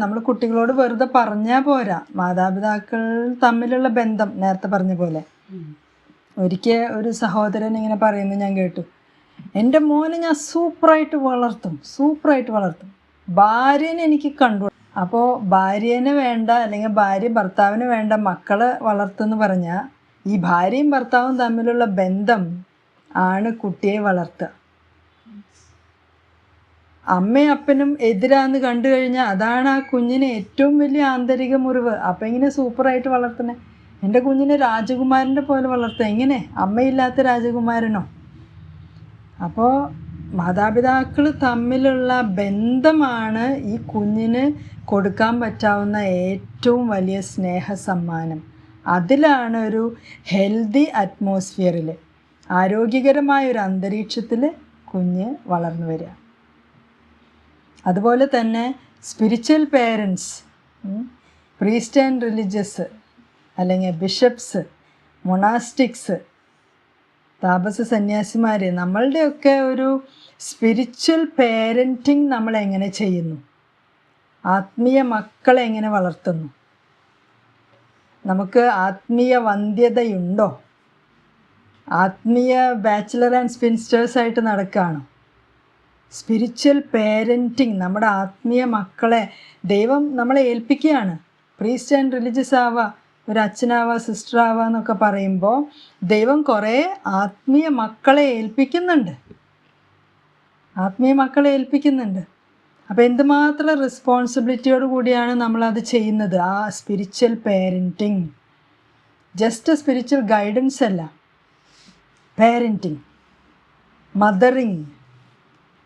നമ്മൾ കുട്ടികളോട് വെറുതെ പറഞ്ഞാൽ പോരാ. മാതാപിതാക്കൾ തമ്മിലുള്ള ബന്ധം നേരത്തെ പറഞ്ഞ പോലെ. ഒരിക്കൽ ഒരു സഹോദരൻ ഇങ്ങനെ പറയുന്നു ഞാൻ കേട്ടു. എന്റെ മോനെ ഞാൻ സൂപ്പറായിട്ട് വളർത്തും സൂപ്പറായിട്ട് വളർത്തും. ഭാര്യനെ എനിക്ക് കണ്ടു അപ്പോൾ ഭാര്യനെ വേണ്ട അല്ലെങ്കിൽ ഭാര്യ ഭർത്താവിന് വേണ്ട മക്കളെ വളർത്തുമെന്ന് പറഞ്ഞാൽ ഈ ഭാര്യയും ഭർത്താവും തമ്മിലുള്ള ബന്ധം ആണ് കുട്ടിയെ വളർത്തുക. അമ്മയും അപ്പനും എതിരാന്ന് കണ്ടു കഴിഞ്ഞാൽ അതാണ് ആ കുഞ്ഞിന് ഏറ്റവും വലിയ ആന്തരിക മുറിവ്. അപ്പം എങ്ങനെ സൂപ്പറായിട്ട് വളർത്തണേ എന്റെ കുഞ്ഞിനെ രാജകുമാരന്റെ പോലെ വളർത്തുക. എങ്ങനെ? അമ്മയില്ലാത്ത രാജകുമാരനോ? അപ്പോൾ മാതാപിതാക്കൾ തമ്മിലുള്ള ബന്ധമാണ് ഈ കുഞ്ഞിന് കൊടുക്കാൻ പറ്റാവുന്ന ഏറ്റവും വലിയ സ്നേഹ സമ്മാനം അതിലാണ് ഒരു ഹെൽത്തി അറ്റ്മോസ്ഫിയറിൽ ആരോഗ്യകരമായ ഒരു അന്തരീക്ഷത്തിൽ കുഞ്ഞ് വളർന്നു വരിക. അതുപോലെ തന്നെ spiritual parents priest and religious അല്ലെങ്കിൽ ബിഷപ്സ് മൊണാസ്റ്റിക്സ് താപസ സന്യാസിമാർ നമ്മളുടെയൊക്കെ ഒരു സ്പിരിച്വൽ പേരന്റിങ് നമ്മൾ എങ്ങനെ ചെയ്യുന്നു? ആത്മീയ മക്കളെ എങ്ങനെ വളർത്തുന്നു? നമുക്ക് ആത്മീയ വന്ധ്യതയുണ്ടോ? ആത്മീയ ബാച്ചിലർ ആൻഡ് സ്പിൻസ്റ്റേഴ്സായിട്ട് നടക്കുകയാണോ സ്പിരിച്വൽ പേരന്റിങ് നമ്മുടെ ആത്മീയ മക്കളെ ദൈവം നമ്മളെ ഏൽപ്പിക്കുകയാണ്. പ്രീസ്റ്റ് ആൻഡ് റിലീജിയസ് ആവുക ഒരു അച്ഛനാവാ സിസ്റ്റർ ആവുക എന്നൊക്കെ പറയുമ്പോൾ ദൈവം കുറേ ആത്മീയ മക്കളെ ഏൽപ്പിക്കുന്നുണ്ട്. ആത്മീയ മക്കളെ ഏൽപ്പിക്കുന്നുണ്ട്. അപ്പോൾ എന്തുമാത്രം റെസ്പോൺസിബിലിറ്റിയോട് കൂടിയാണ് നമ്മളത് ചെയ്യുന്നത്? ആ spiritual parenting just spiritual guidance അല്ല. പേരന്റിങ് മദറിങ്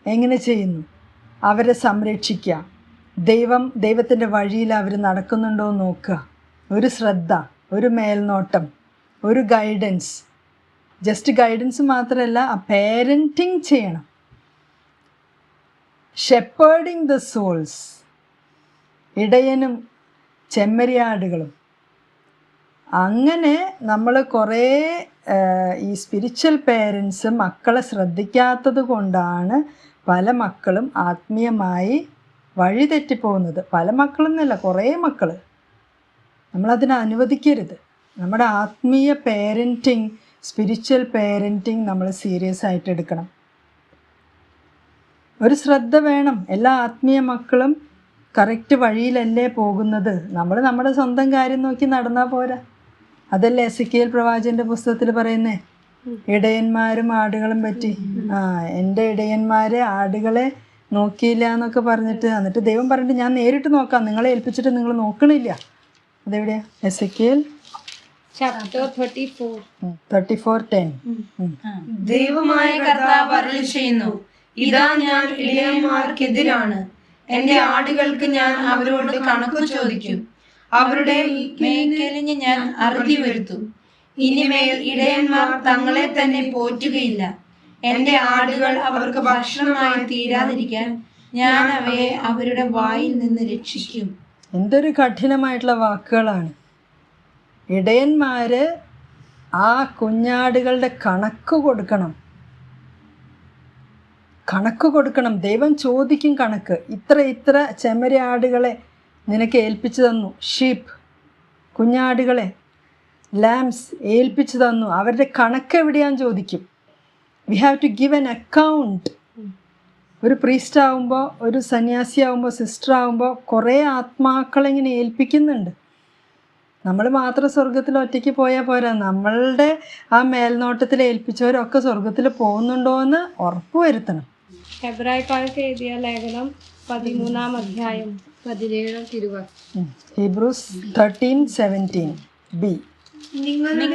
എങ്ങനെ ചെയ്യുന്നു? അവരെ സംരക്ഷിക്കുക. ദൈവം ദൈവത്തിന്റെ വഴിയിൽ അവർ നടക്കുന്നുണ്ടോ എന്ന് നോക്കുക. ഒരു ശ്രദ്ധ ഒരു മേൽനോട്ടം ഒരു ഗൈഡൻസ് ജസ്റ്റ് ഗൈഡൻസ് മാത്രമല്ല ആ പേരന്റിങ് ചെയ്യണം. ഷെപ്പേർഡിങ് ദ സോൾസ് ഇടയനും ചെമ്മരിയാടുകളും. അങ്ങനെ നമ്മൾ കുറേ ഈ സ്പിരിച്വൽ പേരൻസ് മക്കളെ ശ്രദ്ധിക്കാത്തത് കൊണ്ടാണ് പല മക്കളും ആത്മീയമായി വഴിതെറ്റിപ്പോകുന്നത് പല മക്കളെന്നല്ല കുറേ മക്കൾ നമ്മളതിനെ അനുവദിക്കരുത്. നമ്മുടെ ആത്മീയ പേരന്റിങ് സ്പിരിച്വൽ പേരന്റിങ് നമ്മൾ സീരിയസ് ആയിട്ട് എടുക്കണം. ഒരു ശ്രദ്ധ വേണം. എല്ലാ ആത്മീയ മക്കളും കറക്റ്റ് വഴിയിലല്ലേ പോകുന്നത്. നമ്മൾ നമ്മുടെ സ്വന്തം കാര്യം നോക്കി നടന്നാൽ പോരാ. അതല്ലേ എസ് കെ എൽ പ്രവാചന്റെ പുസ്തകത്തിൽ പറയുന്നേ? ഇടയന്മാരും ആടുകളും പറ്റി. ആ എന്റെ ഇടയന്മാരെ ആടുകളെ നോക്കിയില്ല എന്നൊക്കെ പറഞ്ഞിട്ട് എന്നിട്ട് ദൈവം പറഞ്ഞിട്ട് ഞാൻ നേരിട്ട് നോക്കാം. നിങ്ങളെ ഏൽപ്പിച്ചിട്ട് നിങ്ങൾ നോക്കണില്ല. അതെവിടെയാ? Ezekiel chapter thirty four thirty four ten ദൈവമായ കർത്താവ് അരുളി ചെയ്യുന്നു. ഇതാ ഞാൻ ഇടയന്മാർക്കെതിരാണ് എന്റെ ആടുകൾക്ക് ഞാൻ അവരോട് കണക്ക് ചോദിക്കും. അവരുടെ മേക്കലിന് ഞാൻ അറുതി വരുത്തും. ഇനിമേൽ ഇടയന്മാർ തങ്ങളെ തന്നെ പോറ്റുകയില്ല. എന്റെ ആടുകൾ അവർക്ക് ഭക്ഷണമായി തീരാതിരിക്കാൻ ഞാൻ അവയെ അവരുടെ വായിൽ നിന്ന് രക്ഷിക്കും. എന്തൊരു കഠിനമായിട്ടുള്ള വാക്കുകളാണ്. ഇടയന്മാര് ആ കുഞ്ഞാടുകളുടെ കണക്ക് കൊടുക്കണം. കണക്ക് കൊടുക്കണം. ദൈവം ചോദിക്കും കണക്ക്. ഇത്ര ഇത്ര ചെമ്മരിയാടുകളെ നിനക്ക് ഏൽപ്പിച്ചു തന്നു. ഷീപ്പ് കുഞ്ഞാടുകളെ ലാംസ് ഏൽപ്പിച്ചു തന്നു. അവരുടെ കണക്ക് എവിടെയാന്ന് ചോദിക്കും. We have to give an account ഒരു പ്രീസ്റ്റ് ആവുമ്പോൾ ഒരു സന്യാസി ആവുമ്പോൾ സിസ്റ്റർ ആവുമ്പോൾ കുറേ ആത്മാക്കളെ ഇങ്ങനെ ഏൽപ്പിക്കുന്നുണ്ട്. നമ്മൾ മാത്രം സ്വർഗത്തിൽ ഒറ്റയ്ക്ക് പോയാൽ പോരാ. നമ്മളുടെ ആ മേൽനോട്ടത്തിൽ ഏൽപ്പിച്ചവരൊക്കെ സ്വർഗത്തിൽ പോകുന്നുണ്ടോ എന്ന് ഉറപ്പ് വരുത്തണം. ഹെബ്രായക്കാർക്ക് എഴുതിയ ലേഖനം പതിമൂന്നാം അധ്യായം പതിനേഴാം തിരുവാക്യം ഹിബ്രൂസ് തേർട്ടീൻ സെവന്റീൻ ബി നിങ്ങളുടെ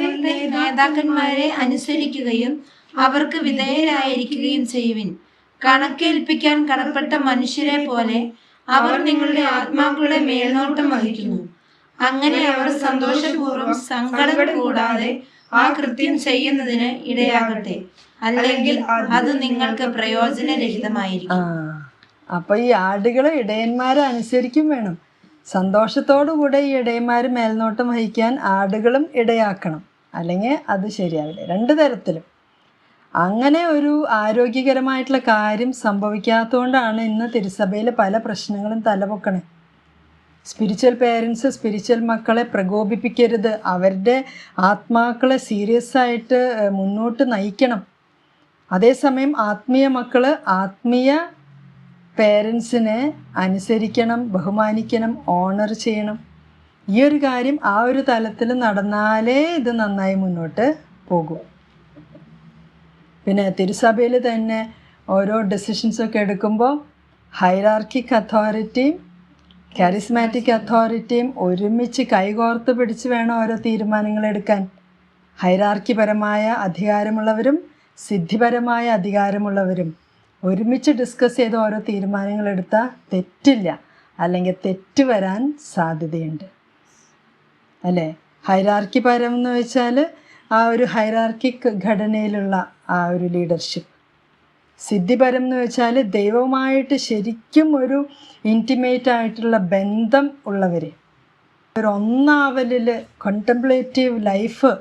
നേതാക്കന്മാരെ അനുസരിക്കുകയും അവർക്ക് വിധേയരായിരിക്കുകയും ചെയ്യുവിൻ. കണക്കേൽപ്പിക്കാൻ കടപ്പെട്ട മനുഷ്യരെ പോലെ അവർ നിങ്ങളുടെ ആത്മാക്കളുടെ മേൽനോട്ടം വഹിക്കുന്നു. അങ്ങനെ അവർ സന്തോഷപൂർവം സങ്കടം കൂടാതെ ആ കൃത്യം ചെയ്യുന്നതിന് ഇടയാകട്ടെ. അല്ലെങ്കിൽ അത് നിങ്ങൾക്ക് പ്രയോജനരഹിതമായിരിക്കും. അപ്പൊ അപ്പോൾ ഈ ആടുകളെ ഇടയന്മാരെ അനുസരിക്കും വേണം. സന്തോഷത്തോടു കൂടെ ഈ ഇടയന്മാർ മേൽനോട്ടം വഹിക്കാൻ ആടുകളും ഇടയാക്കണം. അല്ലെങ്കിൽ അത് ശരിയാവില്ല. രണ്ട് തരത്തിലും. അങ്ങനെ ഒരു ആരോഗ്യകരമായിട്ടുള്ള കാര്യം സംഭവിക്കാത്തതുകൊണ്ടാണ് ഇന്ന് തിരുസഭയിൽ പല പ്രശ്നങ്ങളും തലപൊക്കണേ. സ്പിരിച്വൽ പേരൻസ് സ്പിരിച്വൽ മക്കളെ പ്രകോപിപ്പിക്കരുത്. അവരുടെ ആത്മാക്കളെ സീരിയസ് ആയിട്ട് മുന്നോട്ട് നയിക്കണം. അതേസമയം ആത്മീയ മക്കൾ ആത്മീയ പേരൻസിനെ അനുസരിക്കണം ബഹുമാനിക്കണം ഓണർ ചെയ്യണം. ഈ ഒരു കാര്യം ആ ഒരു തലത്തിൽ നടന്നാലേ ഇത് നന്നായി മുന്നോട്ട് പോകും. പിന്നെ തിരുസഭയിൽ തന്നെ ഓരോ ഡെസിഷൻസൊക്കെ എടുക്കുമ്പോൾ ഹൈറാർക്കിക് അതോറിറ്റിയും കാരിസ്മാറ്റിക് അതോറിറ്റിയും ഒരുമിച്ച് കൈകോർത്ത് പിടിച്ച് വേണം ഓരോ തീരുമാനങ്ങൾ എടുക്കാൻ. ഹൈറാർക്കിപരമായ അധികാരമുള്ളവരും സിദ്ധിപരമായ അധികാരമുള്ളവരും. ഒരുമിച്ച് ഡിസ്കസ് ചെയ്ത് ഓരോ തീരുമാനങ്ങൾ എടുത്താൽ തെറ്റില്ല. അല്ലെങ്കിൽ തെറ്റ് വരാൻ സാധ്യതയുണ്ട്. അല്ലേ? ഹൈറാർക്കി പരം എന്ന് വെച്ചാൽ ആ ഒരു ഹൈറാർക്കിക് ഘടനയിലുള്ള ആ ഒരു ലീഡർഷിപ്പ് സിദ്ധിപരം എന്ന് വെച്ചാൽ ദൈവവുമായിട്ട് ശരിക്കും ഒരു ഇന്റിമേറ്റ് ആയിട്ടുള്ള ബന്ധം ഉള്ളവർ ഒരു ഒന്നാവലിൽ കോണ്ടംപ്ലേറ്റീവ് ലൈഫ്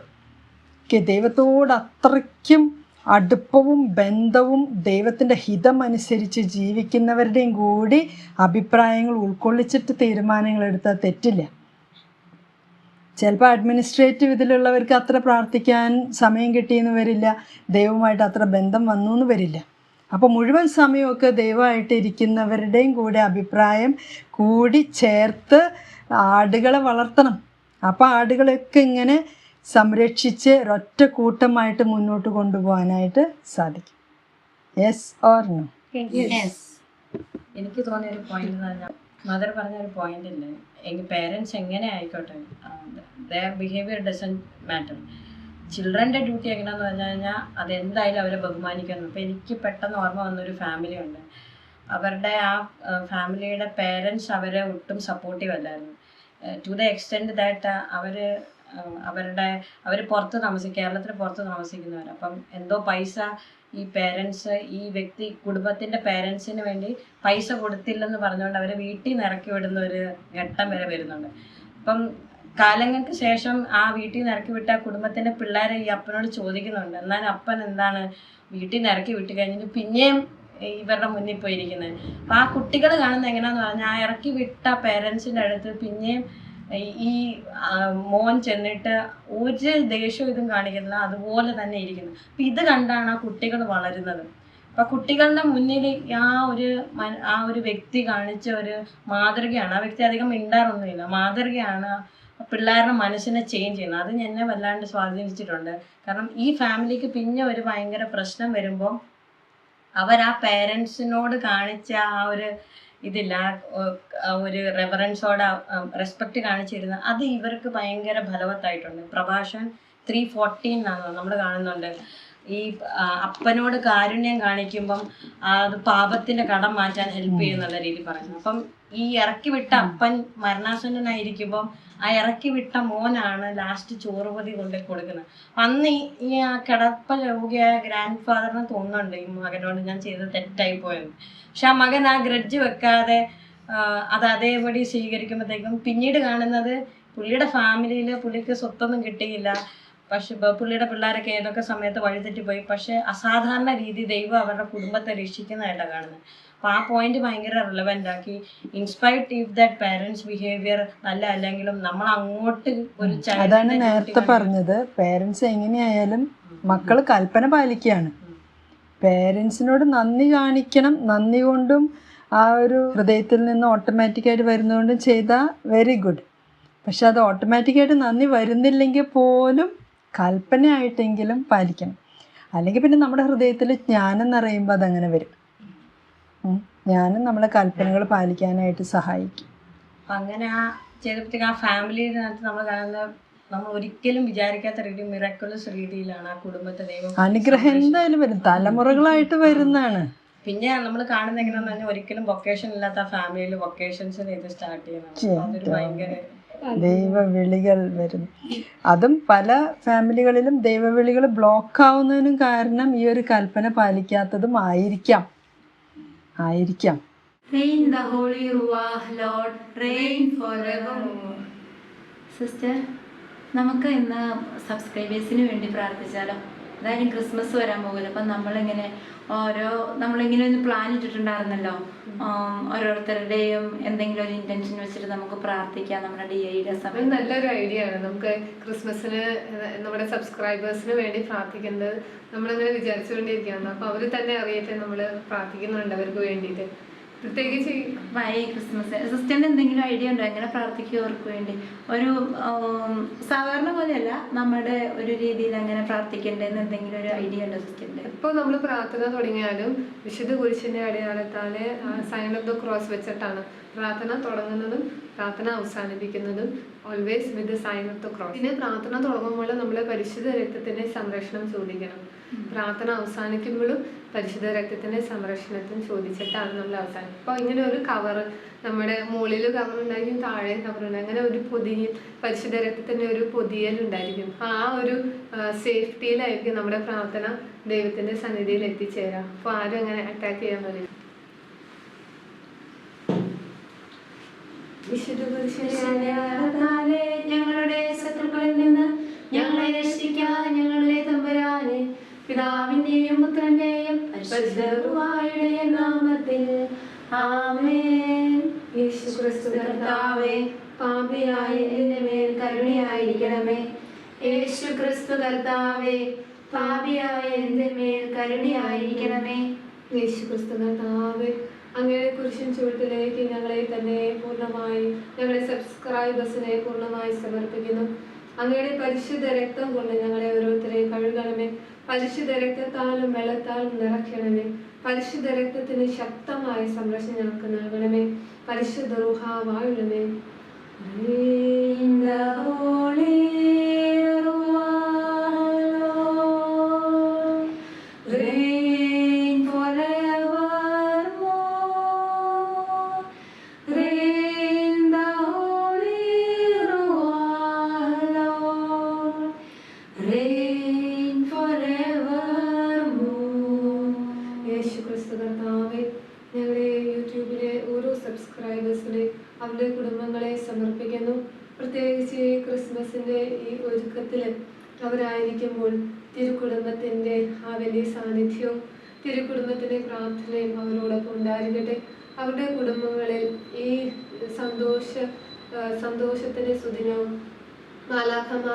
ദൈവത്തോട് അത്രയ്ക്കും അടുപ്പവും ബന്ധവും ദൈവത്തിന്റെ ഹിതം അനുസരിച്ച് ജീവിക്കുന്നവരുടെയും കൂടി അഭിപ്രായങ്ങൾ ഉൾക്കൊള്ളിച്ചിട്ട് തീരുമാനങ്ങൾ എടുത്താൽ തെറ്റില്ല. ചിലപ്പോൾ അഡ്മിനിസ്ട്രേറ്റീവ് ഇതിലുള്ളവർക്ക് അത്ര പ്രാർത്ഥിക്കാൻ സമയം കിട്ടിയെന്ന് വരില്ല ദൈവമായിട്ട് അത്ര ബന്ധം വന്നു എന്ന് വരില്ല. അപ്പോൾ മുഴുവൻ സമയമൊക്കെ ദൈവമായിട്ട് ഇരിക്കുന്നവരുടെയും കൂടെ അഭിപ്രായം കൂടി ചേർത്ത് ആടുകളെ വളർത്തണം. അപ്പോൾ ആടുകളൊക്കെ ഇങ്ങനെ സംരക്ഷിച്ച് ഒരൊറ്റ കൂട്ടമായിട്ട് മുന്നോട്ട് കൊണ്ടുപോകാനായിട്ട് സാധിക്കും. യെസ് ഓർ നോ എനിക്ക് തോന്നിയ ഒരു പോയിന്റ് എന്ന് പറഞ്ഞാൽ മദർ പറഞ്ഞ ഒരു പോയിന്റ് ഇല്ലേ എങ്കിൽ പേരൻസ് എങ്ങനെ ആയിക്കോട്ടെ ദർ ബിഹേവിയർ ഡസൻ മാറ്റർ ചിൽഡ്രന്റെ ഡ്യൂട്ടി എങ്ങനെയാന്ന് പറഞ്ഞു കഴിഞ്ഞാൽ അതെന്തായാലും അവരെ ബഹുമാനിക്കുന്നു. ഇപ്പം എനിക്ക് പെട്ടെന്ന് ഓർമ്മ വന്നൊരു ഫാമിലി ഉണ്ട്. അവരുടെ ആ ഫാമിലിയുടെ പേരൻസ് അവരെ ഒട്ടും സപ്പോർട്ടീവ് അല്ലായിരുന്നു. ടു ദ എക്സ്റ്റെൻഡ് ദാറ്റ് അവർ അവരുടെ അവർ പുറത്ത് താമസിക്കും കേരളത്തിന് പുറത്ത് താമസിക്കുന്നവർ അപ്പം എന്തോ പൈസ ഈ പേരൻസ് ഈ വ്യക്തി കുടുംബത്തിന്റെ പേരൻസിന് വേണ്ടി പൈസ കൊടുത്തില്ലെന്ന് പറഞ്ഞുകൊണ്ട് അവരെ വീട്ടിൽ നിന്ന് ഇറക്കി വിടുന്ന ഒരു ഘട്ടം വരെ വരുന്നുണ്ട്. അപ്പം കാലങ്ങൾക്ക് ശേഷം ആ വീട്ടിൽ നിന്ന് ഇറക്കി വിട്ട കുടുംബത്തിന്റെ പിള്ളേരെ ഈ അപ്പനോട് ചോദിക്കുന്നുണ്ട്. എന്നാൽ അപ്പൻ എന്താണ് വീട്ടിൽ നിന്ന് ഇറക്കി വിട്ട് കഴിഞ്ഞിട്ട് പിന്നെയും ഇവരുടെ മുന്നിൽ പോയിരിക്കുന്നത് അപ്പം ആ കുട്ടികൾ കാണുന്നത് എങ്ങനെയാന്ന് പറഞ്ഞാൽ ആ ഇറക്കി വിട്ട പേരൻസിന്റെ അടുത്ത് പിന്നെയും ഈ- മോൻ ചെന്നിട്ട് ഒരു ദേഷ്യവും ഇതും കാണിക്കുന്നില്ല അതുപോലെ തന്നെ ഇരിക്കുന്നു. അപ്പം ഇത് കണ്ടാണ് ആ കുട്ടികൾ വളരുന്നത്. അപ്പൊ കുട്ടികളുടെ മുന്നിൽ ആ ഒരു ആ ഒരു വ്യക്തി കാണിച്ച ഒരു മാതൃകയാണ്. ആ വ്യക്തി അധികം മിണ്ടാറൊന്നുമില്ല. മാതൃകയാണ് പിള്ളേരുടെ മനസ്സിനെ ചേഞ്ച് ചെയ്യുന്നത്. അത് എന്നെ വല്ലാണ്ട് സ്വാധീനിച്ചിട്ടുണ്ട്. കാരണം ഈ ഫാമിലിക്ക് പിന്നെ ഒരു ഭയങ്കര പ്രശ്നം വരുമ്പോൾ അവർ ആ പേരൻസിനോട് കാണിച്ച ആ ഒരു ഇതില്ല. ഒരു റെഫറൻസോട് റെസ്പെക്റ്റ് കാണിച്ചിരുന്ന അത് ഇവർക്ക് ഭയങ്കര ഫലവത്തായിട്ടുണ്ട്. പ്രഭാഷൻ ത്രീ ഫോർട്ടീൻ നമ്മൾ കാണുന്നുണ്ട്. ഈ അപ്പനോട് കാരുണ്യം കാണിക്കുമ്പം അത് പാപത്തിന്റെ കടം മാറ്റാൻ ഹെൽപ്പ് ചെയ്യുന്നുള്ള രീതി പറയുന്നു. അപ്പം ഈ ഇറക്കി വിട്ട അപ്പൻ മരണാസന്നനായിരിക്കുമ്പം ആ ഇറക്കി വിട്ട മോനാണ് ലാസ്റ്റ് ചോറുപതി കൊണ്ട് കൊടുക്കുന്നത്. അന്ന് ഈ- ആ കിടപ്പ രോഗിയായ ഗ്രാൻഡ് ഫാദറിന് തോന്നുന്നുണ്ട് ഈ മകനോട് ഞാൻ ചെയ്തത് തെറ്റായി പോയെന്ന്. പക്ഷെ ആ മകൻ ആ ഗ്രഡ്ജ് വെക്കാതെ അത് അതേപടി സ്വീകരിക്കുമ്പോഴത്തേക്കും പിന്നീട് കാണുന്നത് പുള്ളിയുടെ ഫാമിലിയിൽ പുള്ളിക്ക് സ്വത്തൊന്നും കിട്ടിയില്ല. പക്ഷെ പുള്ളിയുടെ പിള്ളേരൊക്കെ ഏതൊക്കെ സമയത്ത് വഴിതെറ്റിപ്പോയി. പക്ഷെ അസാധാരണ രീതി ദൈവം അവരുടെ കുടുംബത്തെ രക്ഷിക്കുന്നതായിട്ടാണ് കാണുന്നത്. അപ്പൊ ആ പോയിന്റ് ഭയങ്കര റിലവന്റ് ആക്കി. Inspired if that parents behaviour നല്ല അല്ലെങ്കിലും നമ്മൾ അങ്ങോട്ട് ഒരു അതാണ് നേരത്തെ പറഞ്ഞത്. പേരൻസ് എങ്ങനെയായാലും മക്കൾ കൽപ്പന പാലിക്കുകയാണ്. പേരൻസിനോട് നന്ദി കാണിക്കണം. നന്ദി കൊണ്ടും ആ ഒരു ഹൃദയത്തിൽ നിന്ന് ഓട്ടോമാറ്റിക്കായിട്ട് വരുന്നതുകൊണ്ടും ചെയ്താൽ വെരി ഗുഡ് പക്ഷെ അത് ഓട്ടോമാറ്റിക്കായിട്ട് നന്ദി വരുന്നില്ലെങ്കിൽ പോലും കൽപ്പനയായിട്ടെങ്കിലും പാലിക്കണം. അല്ലെങ്കിൽ പിന്നെ നമ്മുടെ ഹൃദയത്തിൽ ജ്ഞാനം നിറയുമ്പോൾ അതങ്ങനെ വരും. ഉം. ജ്ഞാനം നമ്മളെ കൽപ്പനകൾ പാലിക്കാനായിട്ട് സഹായിക്കും. അങ്ങനെ ആ ചെയ്തപ്പോഴത്തേക്ക് ആ ഫാമിലിനകത്ത് നമ്മൾ കാണുന്ന നമ്മൾ ഒരിക്കലും വിചാരിക്കാത്ത രീതി മിറക്കുലസ് രീതിയിലാണ് ആ കുടുംബത്തെ ദൈവം അനുഗ്രഹം എന്തായാലും വരും. തലമുറകളായിട്ട് വരുന്നതാണ്. പിന്നെ നമ്മൾ കാണുന്ന എങ്ങനെയാന്ന് പറഞ്ഞാൽ ഒരിക്കലും വൊക്കേഷൻ ഇല്ലാത്ത ഫാമിലിയിൽ വൊക്കേഷൻസ് ഇത് സ്റ്റാർട്ട് ചെയ്യണം. അതൊരു ഭയങ്കര ദൈവവിളികൾ വരും. അതും പല ഫാമിലികളിലും ദൈവവിളികൾ ബ്ലോക്ക് ആവുന്നതിനും കാരണം ഈ ഒരു കൽപ്പന പാലിക്കാത്തതും ആയിരിക്കാം. ആയിരിക്കാം. സിസ്റ്റർ നമുക്ക് ഇന്ന് സബ്സ്ക്രൈബേഴ്സിന് വേണ്ടി പ്രാർത്ഥിച്ചാലോ എന്തായാലും ക്രിസ്മസ് വരാൻ പോകുന്നത് അപ്പം നമ്മളിങ്ങനെ ഓരോ നമ്മളിങ്ങനെ ഒന്ന് പ്ലാൻ ഇട്ടിട്ടുണ്ടായിരുന്നല്ലോ. ഓരോരുത്തരുടെയും എന്തെങ്കിലും ഒരു ഇന്റൻഷൻ വെച്ചിട്ട് നമുക്ക് പ്രാർത്ഥിക്കാം നമ്മുടെ ഡി ഐയുടെ സമയം നല്ലൊരു ഐഡിയ ആണ്. നമുക്ക് ക്രിസ്മസിന് നമ്മുടെ സബ്സ്ക്രൈബേഴ്സിന് വേണ്ടി പ്രാർത്ഥിക്കുന്നത് നമ്മളിങ്ങനെ വിചാരിച്ചുകൊണ്ടിരിക്കുകയാണ്. അപ്പോൾ അവർ തന്നെ അറിയട്ടെ നമ്മൾ പ്രാർത്ഥിക്കുന്നുണ്ട് അവർക്ക് വേണ്ടിയിട്ട്. പ്രത്യേകിച്ച് ഈ വൈ ക്രിസ്മസ്. സിസ്റ്ററിന് എന്തെങ്കിലും ഐഡിയ ഉണ്ടോ? എങ്ങനെ പ്രാർത്ഥിക്കുക അവർക്ക് വേണ്ടി? ഒരു സാധാരണ പോലെയല്ല. നമ്മുടെ ഒരു രീതിയിൽ അങ്ങനെ പ്രാർത്ഥിക്കേണ്ടതെന്ന് എന്തെങ്കിലും ഒരു ഐഡിയ ഉണ്ടോ സിസ്റ്ററിന്റെ? ഇപ്പോൾ നമ്മൾ പ്രാർത്ഥന തുടങ്ങിയാലും വിശുദ്ധ കുരിശിന്റെ അടയാളത്താൽ സൈൻ ഓഫ് ദ ക്രോസ് വെച്ചിട്ടാണ് പ്രാർത്ഥന തുടങ്ങുന്നതും പ്രാർത്ഥന അവസാനിപ്പിക്കുന്നതും always with sign of the cross പിന്നെ പ്രാർത്ഥന തുടങ്ങുമ്പോൾ നമ്മൾ പരിശുദ്ധ രക്തത്തിന്റെ സംരക്ഷണം ചോദിക്കണം പ്രാർത്ഥന അവസാനിക്കുമ്പോഴും പരിശുദ്ധ രക്തത്തിന്റെ സംരക്ഷണത്തിന് ചോദിച്ചിട്ടാണ് നമ്മൾ അവസാനം. അപ്പോൾ ഇങ്ങനെ ഒരു കവർ നമ്മുടെ മുകളിൽ കവർ ഉണ്ടായിരിക്കും താഴെ കവർ ഉണ്ടായിരിക്കും. അങ്ങനെ ഒരു പൊതിയിൽ പരിശുദ്ധ രക്തത്തിന്റെ ഒരു പൊതിയൽ ഉണ്ടായിരിക്കും. ആ ഒരു സേഫ്റ്റിയിലായിരിക്കും നമ്മുടെ പ്രാർത്ഥന ദൈവത്തിന്റെ സന്നിധിയിൽ എത്തിച്ചേരാം അപ്പോൾ ആരും അങ്ങനെ അറ്റാക്ക് ചെയ്യാൻ പറ്റില്ല ഞങ്ങളുടെ ശത്രുക്കളിൽ നിന്ന് ഞങ്ങളെ രക്ഷിക്കാൻ ഞങ്ങളുടെ തമ്പുരാനെ പിതാവിന്റെയും പുത്രന്റെയും പരിശുദ്ധമായ നാമത്തിൽ. ആമേൻ. യേശു ക്രിസ്തു കർത്താവേ പാപിയായ എന്റെ മേൽ കരുണയായിരിക്കണമേ. യേശു ക്രിസ്തു കർത്താവേ പാപിയായ എന്റെ മേൽ കരുണയായിരിക്കണമേ. യേശു ക്രിസ്തു കർത്താവേ അങ്ങയുടെ കുരിശൻ ചുവട്ടിലേക്ക് ഞങ്ങളെ തന്നെ പൂർണമായി ഞങ്ങളുടെ സബ്സ്ക്രൈബേഴ്സിനെ പൂർണമായി സമർപ്പിക്കുന്നു. അങ്ങയുടെ പരിശുദ്ധ രക്തം കൊണ്ട് ഞങ്ങളെ ഓരോരുത്തരെയും കഴുകണമേ. പരിശുദ്ധ രക്തത്താലും വെള്ളത്താലും നിറയ്ക്കണമേ. പരിശുദ്ധ രക്തത്തിന് ശക്തമായ സംരക്ഷണം ഞങ്ങൾക്ക് നൽകണമേ. പരിശുദ്ധ റുഹ വാഴണമേ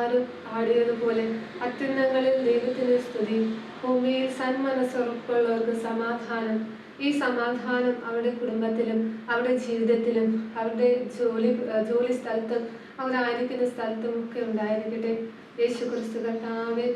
മാലാഖമാരും ആടിയതുപോലെ അത്യുന്നങ്ങളിൽ ദൈവത്തിന് സ്തുതി. ഭൂമിയിൽ സന്മനസ്സുറപ്പുള്ളവർക്ക് സമാധാനം. ഈ സമാധാനം അവരുടെ കുടുംബത്തിലും അവരുടെ ജീവിതത്തിലും അവരുടെ ജോലി ജോലി സ്ഥലത്തും അവരായിരിക്കുന്ന സ്ഥലത്തും ഒക്കെ ഉണ്ടായിരിക്കട്ടെ. യേശു ക്രിസ്തു കർത്താവെ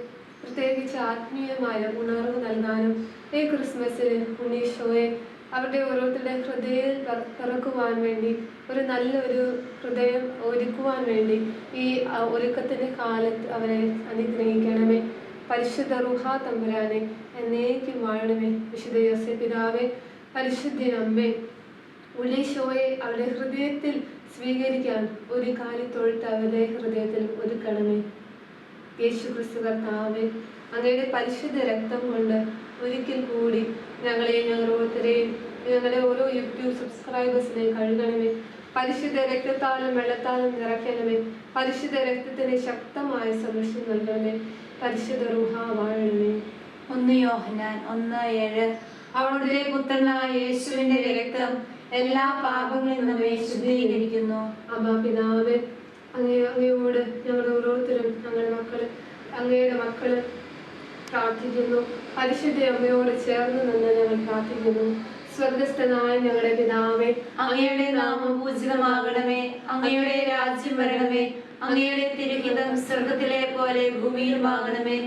പ്രത്യേകിച്ച് ആത്മീയമായ ഉണർവ് നൽകാനും ഈ ക്രിസ്മസിൽ ഉണ്ണീശോയെ അവരുടെ ഓരോരുത്തരുടെ ഹൃദയം പിറ- പിറക്കുവാൻ വേണ്ടി ഒരു നല്ലൊരു ഹൃദയം ഒരുക്കുവാൻ വേണ്ടി ഈ ഒരുക്കത്തിന്റെ കാലത്ത് അവരെ അനുഗ്രഹിക്കണമേ. പരിശുദ്ധ റുഹാ തമ്പുരാനെ എന്നേക്കും വാഴണമേ. വിശുദ്ധ യോസെ പിതാവേ പരിശുദ്ധ അമ്മേ. ഉള്ളീശോയെ അവരുടെ ഹൃദയത്തിൽ സ്വീകരിക്കാൻ ഒരു കാര്യത്തൊഴുത്ത് അവരുടെ ഹൃദയത്തിൽ ഒരുക്കണമേ. യേശു ക്രിസ്തു കർത്താവെ അങ്ങയുടെ പരിശുദ്ധ രക്തം കൊണ്ട് ഒരിക്കൽ കൂടി ഞങ്ങളെ ഞങ്ങൾ ഓരോരുത്തരെയും ഞങ്ങളുടെ ഓരോ യൂട്യൂബ് സബ്സ്ക്രൈബേഴ്സിനെ കഴുകണമേ. പരിശുദ്ധ രക്തത്താലും വെള്ളത്താലും നിറയ്ക്കണമേ. പരിശുദ്ധ രക്തത്തിന് ശക്തമായ സംരക്ഷണം നൽകണമേ. പരിശുദ്ധ റുഹ വാഴണമേ ഒന്ന് യോഹനാൻ ഒന്ന് ഏഴ്. അവളുടെ പുത്രനായ യേശുവിന്റെ രക്തം എല്ലാ പാപങ്ങളിൽ നിന്നും ശുദ്ധീകരിക്കുന്നു. അമ്മ പിതാവേ അങ്ങേ അങ്ങയോട് ഞങ്ങളുടെ ഓരോരുത്തരും ഞങ്ങളുടെ മക്കൾ അങ്ങയുടെ മക്കൾ പ്രാർത്ഥിക്കുന്നു. പരിശുദ്ധ അമ്മയോട് ചേർന്ന് നിന്ന് ഞങ്ങൾ പ്രാർത്ഥിക്കുന്നു. സ്വർഗസ്ഥനായ ഞങ്ങളുടെ പിതാവേ അങ്ങയുടെ നാമം പൂജിതമാകണമേ അങ്ങയുടെ രാജ്യം വരണമേ. അങ്ങയുടെ തിരുഹിതം സ്വർഗത്തിലെ പോലെ ഭൂമിയിലുമാകണമേ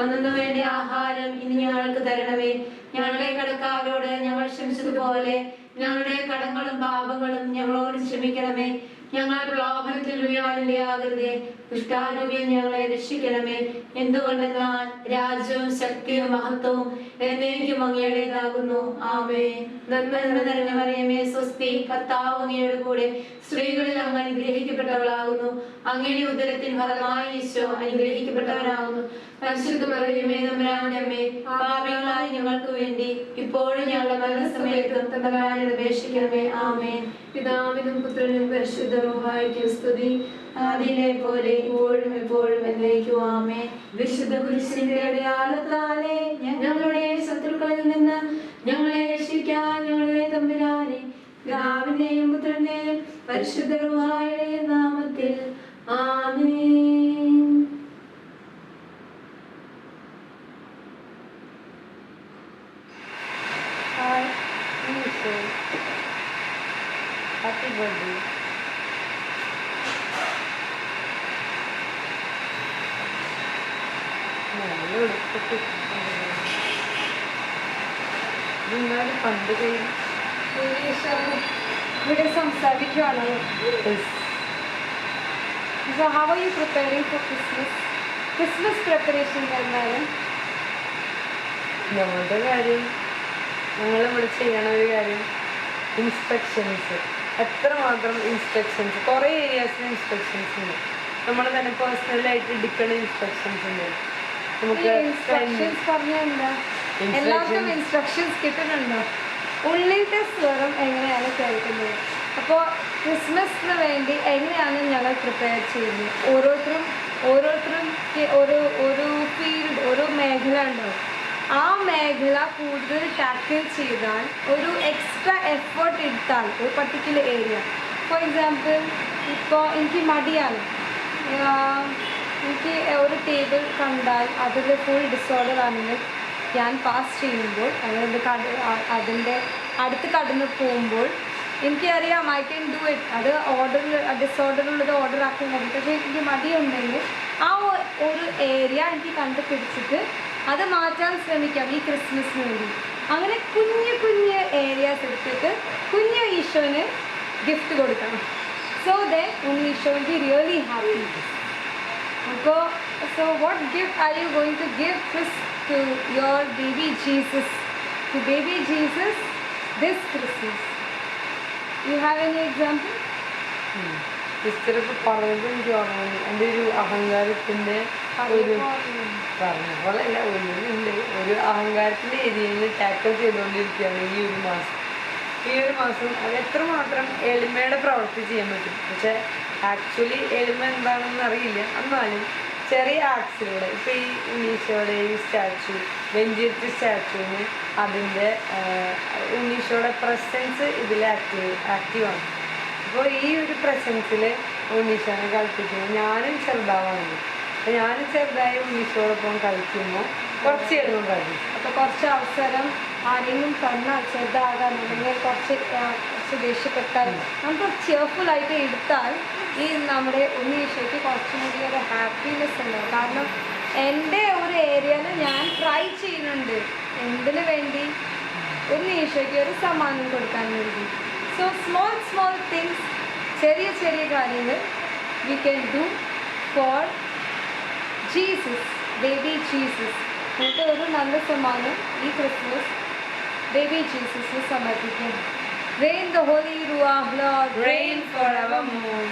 അന്നു വേണ്ടി ആഹാരം ഇനി ഞങ്ങൾക്ക് തരണമേ. ഞങ്ങളുടെ കടക്കാരോട് ഞങ്ങൾ ക്ഷമിച്ചതുപോലെ ഞങ്ങളുടെ കടങ്ങളും പാപങ്ങളും ഞങ്ങളോട് ക്ഷമിക്കണമേ. ഞങ്ങൾ പ്രലോഭനത്തിൽ വീഴാനിടയാകരുതേ ദുഷ്ടാരൂപിയിൽ ഞങ്ങളെ രക്ഷിക്കണമേ. എന്തുകൊണ്ടെന്നാൽ രാജ്യവും ശക്തിയും മഹത്വവും എന്നേക്കും അങ്ങയുടേതാകുന്നു. ആമേ നന്മ മറിയമേ സ്വസ്തി കർത്താവ് അങ്ങയുടെ കൂടെ സ്ത്രീകളിൽ അങ്ങ് അനുഗ്രഹിക്കപ്പെട്ടവളാകുന്നു. അങ്ങയുടെ ഉദരത്തിൽ ഫലമായി ഈശോ അനുഗ്രഹിക്കപ്പെട്ടവനാകുന്നു. പരിശുദ്ധ മറിയമേ തമ്പുരാന്റെ അമ്മേ പാപികളായ ഞങ്ങൾക്ക് വേണ്ടി ഇപ്പോഴും ഞങ്ങളുടെ മരണസമയത്ത് തമ്പുരാനോട് അപേക്ഷിക്കണമേ ആമേൻ. പിതാവിനും പുത്രനും പരിശുദ്ധ റൂഹായ്ക്ക് സ്തുതി. അതിലെ പോലെ ഇപ്പോഴും എപ്പോഴും എന്നേക്കും ആമേ വിശുദ്ധ കുരിശിന്റെ അടയാളത്താലെ ഞങ്ങളുടെ ശത്രുക്കളിൽ നിന്ന് ഞങ്ങളെ രക്ഷിക്കാൻ ഞങ്ങളെ തമ്പുരാനെ പിതാവിന്റെയും പുത്രന്റെയും പരിശുദ്ധ നാമത്തിൽ ആമേൻ ഹായ് ഈശോ ഹാപ്പി ബർത്ത്ഡേ നിങ്ങളുടെ പണ്ട് ഇവിടെ സംസാരിക്കുവാണോ. So how are you preparing for Christmas? Christmas preparation എന്താണ്? ഞങ്ങളുടെ കാര്യം ഞങ്ങൾ ഇവിടെ ചെയ്യണ ഒരു കാര്യം ഇൻസ്പെക്ഷൻസ് എത്ര മാത്രം ഇൻസ്പെക്ഷൻസ് കുറേ ഏരിയാസിൽ ഇൻസ്പെക്ഷൻസ് ഉണ്ട്. നമ്മൾ തന്നെ പേഴ്സണലായിട്ട് എടുക്കുന്ന ഇൻസ്പെക്ഷൻസ് ഉണ്ട്. നമുക്ക് ഇൻസ്പെക്ഷൻസ് പറഞ്ഞ എന്താ? എല്ലാവർക്കും ഇൻസ്ട്രക്ഷൻസ് കിട്ടുന്നുണ്ടോ? ഉള്ളിലത്തെ സ്വരം എങ്ങനെയാണ് കേൾക്കുന്നത്? അപ്പോൾ ക്രിസ്മസിന് വേണ്ടി എങ്ങനെയാണ് ഞങ്ങൾ പ്രിപ്പയർ ചെയ്യുന്നത്? ഓരോരുത്തരും ഓരോരുത്തരും ഒരു ഓരോ ഫീൽഡ് ഒരു മേഖല ഉണ്ടാവും ആ മേഖല കൂടുതൽ ടാക്കിൾ ചെയ്താൽ ഒരു എക്സ്ട്രാ എഫേർട്ട് എടുത്താൽ ഒരു പർട്ടിക്കുലർ ഏരിയ ഫോർ എക്സാമ്പിൾ ഇപ്പോൾ എനിക്ക് മടിയാണ്. എനിക്ക് ഒരു ടേബിൾ കണ്ടാൽ അതിൽ ഫുൾ ഡിസോർഡർ ആണെങ്കിൽ ഞാൻ പാസ് ചെയ്യുമ്പോൾ അതായത് കട അതിന്റെ അടുത്ത് കടന്ന് പോകുമ്പോൾ എനിക്കറിയാം ഐ ക്യാൻ ഡു ഇറ്റ് അത് ഓർഡറിൽ ഡിസോർഡർ ഉള്ളത് ഓർഡർ ആക്കാൻ കഴിയും പക്ഷേ എനിക്ക് മതിയുണ്ടെങ്കിൽ ആ ഒരു ഏരിയ എനിക്ക് കണ്ടുപിടിച്ചിട്ട് അത് മാറ്റാൻ ശ്രമിക്കാം ഈ ക്രിസ്മസിന് വേണ്ടി. അങ്ങനെ കുഞ്ഞു കുഞ്ഞു ഏരിയാസ് എടുത്തിട്ട് കുഞ്ഞു ഈശോന് ഗിഫ്റ്റ് കൊടുക്കണം. So then Eesho be really happy അപ്പോൾ so what gift are you going to give this to your baby Jesus? To baby Jesus this Christmas. You have any example? സിസ്റ്ററൊക്കെ പറഞ്ഞത് ഓർമ്മ എന്റെ ഒരു അഹങ്കാരത്തിന്റെ ഒരു പറഞ്ഞ പോലെയല്ല ഒന്നുണ്ട് ഒരു അഹങ്കാരത്തിന്റെ ഏരിയയിൽ ടാക്കിൾ ചെയ്തുകൊണ്ടിരിക്കുകയാണ് ഈ ഒരു മാസം. ഈ ഒരു മാസം അത് എത്രമാത്രം എളിമയുടെ പ്രവൃത്തി ചെയ്യാൻ പറ്റും? പക്ഷെ ആക്ച്വലി എളിമ എന്താണെന്ന് അറിയില്ല. എന്നാലും ചെറിയ ആർട്സിലൂടെ ഇപ്പോൾ ഈ ഉണ്ണീശോയുടെ ഈ സ്റ്റാച്ചു വെഞ്ചിരിച്ച സ്റ്റാച്ചുവിന് അതിന്റെ ഉണ്ണീശോയുടെ പ്രസൻസ് ഇതിൽ ആക്റ്റീവ് ആക്റ്റീവാണ്. അപ്പോൾ ഈ ഒരു പ്രസൻസിൽ ഉണ്ണീശോനെ കളിപ്പിക്കുമ്പോൾ ഞാനും ചെറുതാവാണ്. അപ്പോൾ ഞാനും ചെറുതായി ഉണ്ണീശോടൊപ്പം കളിക്കുമ്പോൾ കുറച്ച് എളുപ്പം കളിക്കും. അപ്പോൾ കുറച്ച് അവസരം ആരെങ്കിലും തന്നാൽ ചെറുതാകാൻ അല്ലെങ്കിൽ കുറച്ച് കുറച്ച് ദേഷ്യപ്പെട്ടാൽ നമുക്ക് ചെയർഫുൾ ആയിട്ട് എടുത്താൽ ഈ നമ്മുടെ ഉണ്ണീഷയ്ക്ക് കുറച്ചും കൂടി ഒരു ഹാപ്പിനെസ് ഉണ്ടാവും കാരണം എന്റെ ഒരു ഏരിയയിൽ ഞാൻ ട്രൈ ചെയ്യുന്നുണ്ട്. എന്തിനു വേണ്ടി? ഉണ്ണീഷയ്ക്ക് ഒരു സമ്മാനം കൊടുക്കാൻ വേണ്ടി. സോ സ്മോൾ സ്മോൾ തിങ്സ് ചെറിയ ചെറിയ കാര്യങ്ങൾ we can do for Jesus baby Jesus എന്നിട്ട് ഒരു നല്ല സമ്മാനം ഈ ക്രിസ്മസ് ബേബി ജീസസ് സമർപ്പിക്കും. റെയിൻ ദ ഹോലി റുവാഹ് ലോർഡ് Rain forevermore.